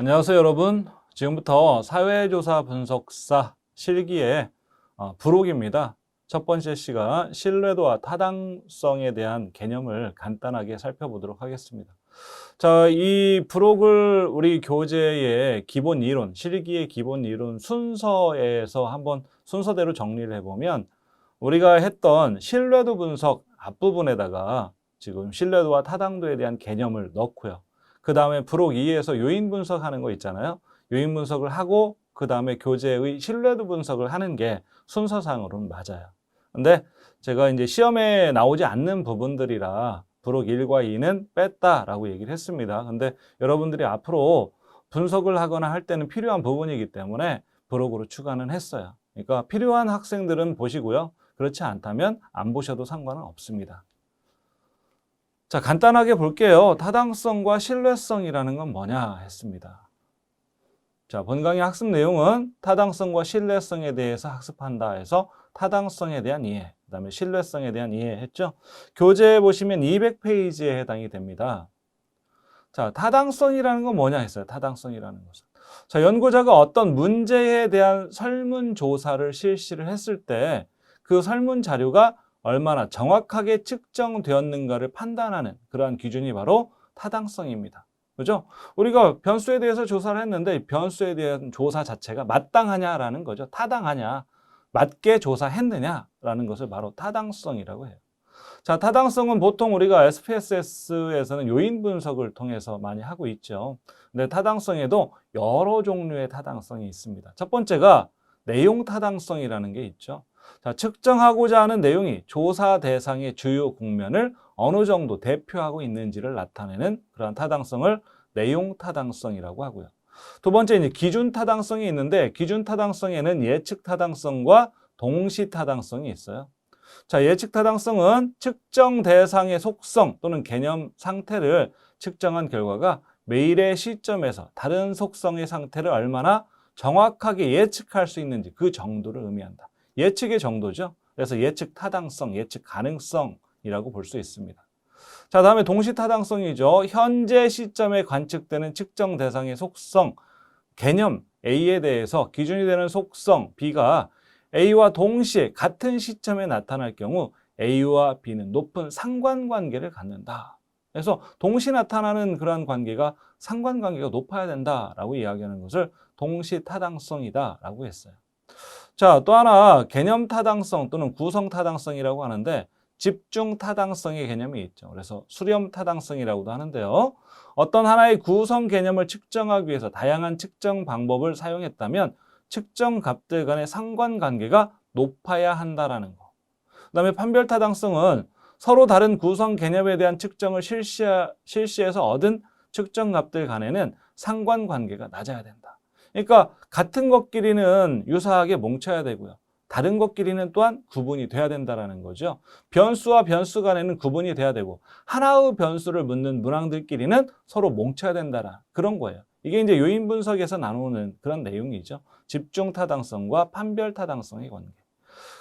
안녕하세요, 여러분. 지금부터 사회조사 분석사 실기의 어, 부록입니다. 첫 번째 시간 신뢰도와 타당성에 대한 개념을 간단하게 살펴보도록 하겠습니다. 자, 이 부록을 우리 교재의 기본 이론, 실기의 기본 이론 순서에서 한번 순서대로 정리를 해보면 우리가 했던 신뢰도 분석 앞부분에다가 지금 신뢰도와 타당도에 대한 개념을 넣고요. 그 다음에 부록 2에서 요인 분석하는 거 있잖아요. 요인 분석을 하고 그 다음에 교재의 신뢰도 분석을 하는 게 순서상으로는 맞아요. 근데 제가 이제 시험에 나오지 않는 부분들이라 부록 1과 2는 뺐다라고 얘기를 했습니다. 근데 여러분들이 앞으로 분석을 하거나 할 때는 필요한 부분이기 때문에 부록으로 추가는 했어요. 그러니까 필요한 학생들은 보시고요. 그렇지 않다면 안 보셔도 상관은 없습니다. 자, 간단하게 볼게요. 타당성과 신뢰성이라는 건 뭐냐 했습니다. 자, 본 강의 학습 내용은 타당성과 신뢰성에 대해서 학습한다 해서 타당성에 대한 이해, 그 다음에 신뢰성에 대한 이해 했죠. 교재에 보시면 200페이지에 해당이 됩니다. 자, 타당성이라는 건 뭐냐 했어요. 타당성이라는 것은. 자, 연구자가 어떤 문제에 대한 설문조사를 실시를 했을 때 그 설문 자료가 얼마나 정확하게 측정되었는가를 판단하는 그러한 기준이 바로 타당성입니다. 그죠? 우리가 변수에 대해서 조사를 했는데 변수에 대한 조사 자체가 마땅하냐라는 거죠. 타당하냐, 맞게 조사했느냐라는 것을 바로 타당성이라고 해요. 자, 타당성은 보통 우리가 SPSS에서는 요인 분석을 통해서 많이 하고 있죠. 근데 타당성에도 여러 종류의 타당성이 있습니다. 첫 번째가 내용 타당성이라는 게 있죠. 자, 측정하고자 하는 내용이 조사 대상의 주요 국면을 어느 정도 대표하고 있는지를 나타내는 그러한 타당성을 내용 타당성이라고 하고요. 두 번째 이제 기준 타당성이 있는데 기준 타당성에는 예측 타당성과 동시 타당성이 있어요. 자, 예측 타당성은 측정 대상의 속성 또는 개념 상태를 측정한 결과가 매일의 시점에서 다른 속성의 상태를 얼마나 정확하게 예측할 수 있는지 그 정도를 의미한다. 예측의 정도죠. 그래서 예측 타당성, 예측 가능성이라고 볼 수 있습니다. 자, 다음에 동시 타당성이죠. 현재 시점에 관측되는 측정 대상의 속성, 개념 A에 대해서 기준이 되는 속성 B가 A와 동시에 같은 시점에 나타날 경우 A와 B는 높은 상관관계를 갖는다. 그래서 동시 나타나는 그러한 관계가 상관관계가 높아야 된다라고 이야기하는 것을 동시 타당성이다라고 했어요. 자, 또 하나 개념 타당성 또는 구성 타당성이라고 하는데 집중 타당성의 개념이 있죠. 그래서 수렴 타당성이라고도 하는데요. 어떤 하나의 구성 개념을 측정하기 위해서 다양한 측정 방법을 사용했다면 측정 값들 간의 상관관계가 높아야 한다라는 거. 그다음에 판별 타당성은 서로 다른 구성 개념에 대한 측정을 실시, 실시해서 얻은 측정 값들 간에는 상관관계가 낮아야 된다. 그러니까 같은 것끼리는 유사하게 뭉쳐야 되고요. 다른 것끼리는 또한 구분이 돼야 된다라는 거죠. 변수와 변수 간에는 구분이 돼야 되고 하나의 변수를 묻는 문항들끼리는 서로 뭉쳐야 된다라 그런 거예요. 이게 이제 요인 분석에서 나누는 그런 내용이죠. 집중 타당성과 판별 타당성의 관계.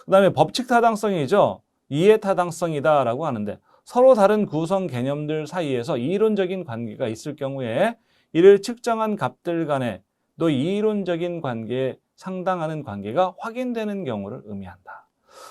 그다음에 법칙 타당성이죠. 이해 타당성이다라고 하는데 서로 다른 구성 개념들 사이에서 이론적인 관계가 있을 경우에 이를 측정한 값들 간에 또 이론적인 관계에 상당하는 관계가 확인되는 경우를 의미한다.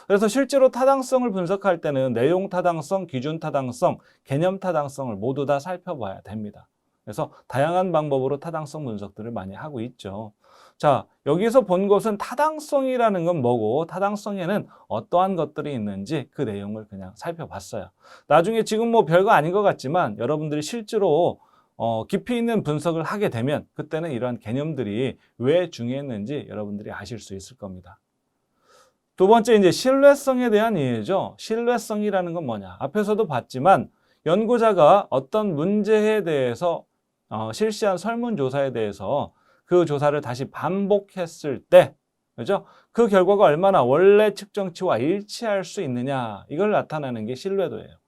그래서 실제로 타당성을 분석할 때는 내용 타당성, 기준 타당성, 개념 타당성을 모두 다 살펴봐야 됩니다. 그래서 다양한 방법으로 타당성 분석들을 많이 하고 있죠. 자, 여기서 본 것은 타당성이라는 건 뭐고 타당성에는 어떠한 것들이 있는지 그 내용을 그냥 살펴봤어요. 나중에 지금 뭐 별거 아닌 것 같지만 여러분들이 실제로 어, 깊이 있는 분석을 하게 되면 그때는 이러한 개념들이 왜 중요했는지 여러분들이 아실 수 있을 겁니다. 두 번째 이제 신뢰성에 대한 이해죠. 신뢰성이라는 건 뭐냐? 앞에서도 봤지만 연구자가 어떤 문제에 대해서 어, 실시한 설문조사에 대해서 그 조사를 다시 반복했을 때, 그죠? 그 결과가 얼마나 원래 측정치와 일치할 수 있느냐, 이걸 나타내는 게 신뢰도예요.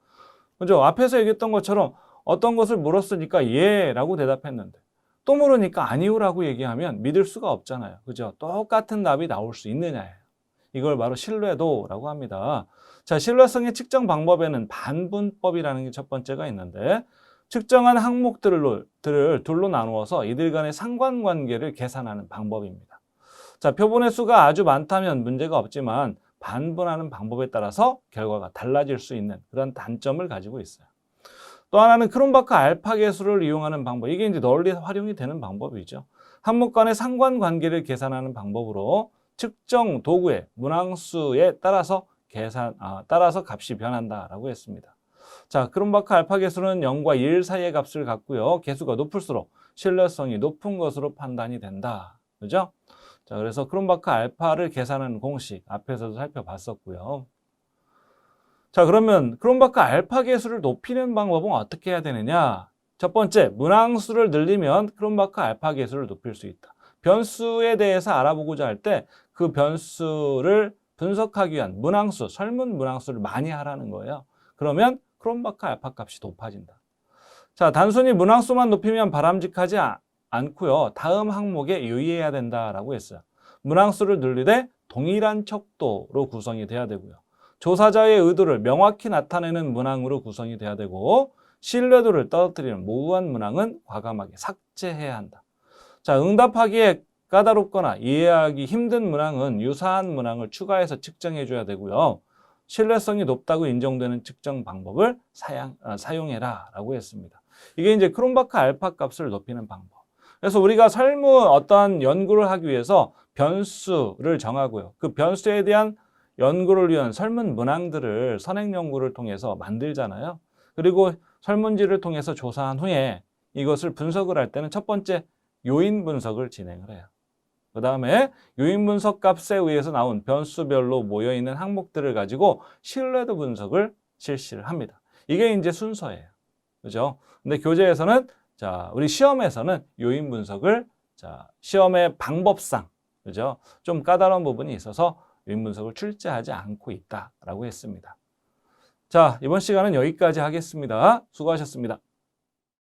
그죠? 앞에서 얘기했던 것처럼 어떤 것을 물었으니까 예 라고 대답했는데 또 물으니까 아니오라고 얘기하면 믿을 수가 없잖아요. 그죠? 똑같은 답이 나올 수 있느냐예요. 이걸 바로 신뢰도라고 합니다. 자, 신뢰성의 측정 방법에는 반분법이라는 게 첫 번째가 있는데 측정한 항목들을 들을 둘로 나누어서 이들 간의 상관관계를 계산하는 방법입니다. 자, 표본의 수가 아주 많다면 문제가 없지만 반분하는 방법에 따라서 결과가 달라질 수 있는 그런 단점을 가지고 있어요. 또 하나는 크롬바크 알파 계수를 이용하는 방법. 이게 이제 널리 활용이 되는 방법이죠. 항목 간의 상관관계를 계산하는 방법으로 측정 도구의 문항수에 따라서 계산 아, 따라서 값이 변한다라고 했습니다. 자, 크롬바크 알파 계수는 0과 1 사이의 값을 갖고요. 계수가 높을수록 신뢰성이 높은 것으로 판단이 된다. 그죠? 자, 그래서 크롬바크 알파를 계산하는 공식 앞에서도 살펴봤었고요. 자, 그러면 크롬바크 알파 계수를 높이는 방법은 어떻게 해야 되느냐? 첫 번째, 문항수를 늘리면 크롬바크 알파 계수를 높일 수 있다. 변수에 대해서 알아보고자 할 때 그 변수를 분석하기 위한 문항수, 설문 문항수를 많이 하라는 거예요. 그러면 크롬바크 알파 값이 높아진다. 자, 단순히 문항수만 높이면 바람직하지 아- 않고요. 다음 항목에 유의해야 된다라고 했어요. 문항수를 늘리되 동일한 척도로 구성이 돼야 되고요. 조사자의 의도를 명확히 나타내는 문항으로 구성이 돼야 되고 신뢰도를 떨어뜨리는 모호한 문항은 과감하게 삭제해야 한다. 자, 응답하기에 까다롭거나 이해하기 힘든 문항은 유사한 문항을 추가해서 측정해 줘야 되고요. 신뢰성이 높다고 인정되는 측정 방법을 사양, 아, 사용해라 라고 했습니다. 이게 이제 크롬바크 알파 값을 높이는 방법. 그래서 우리가 설문 어떠한 연구를 하기 위해서 변수를 정하고요. 그 변수에 대한 연구를 위한 설문 문항들을 선행 연구를 통해서 만들잖아요. 그리고 설문지를 통해서 조사한 후에 이것을 분석을 할 때는 첫 번째 요인 분석을 진행을 해요. 그 다음에 요인 분석 값에 의해서 나온 변수별로 모여 있는 항목들을 가지고 신뢰도 분석을 실시를 합니다. 이게 이제 순서예요. 그죠? 근데 교재에서는 자, 우리 시험에서는 요인 분석을 자, 시험의 방법상 그죠? 좀 까다로운 부분이 있어서 요인 분석을 출제하지 않고 있다라고 했습니다. 자, 이번 시간은 여기까지 하겠습니다. 수고하셨습니다.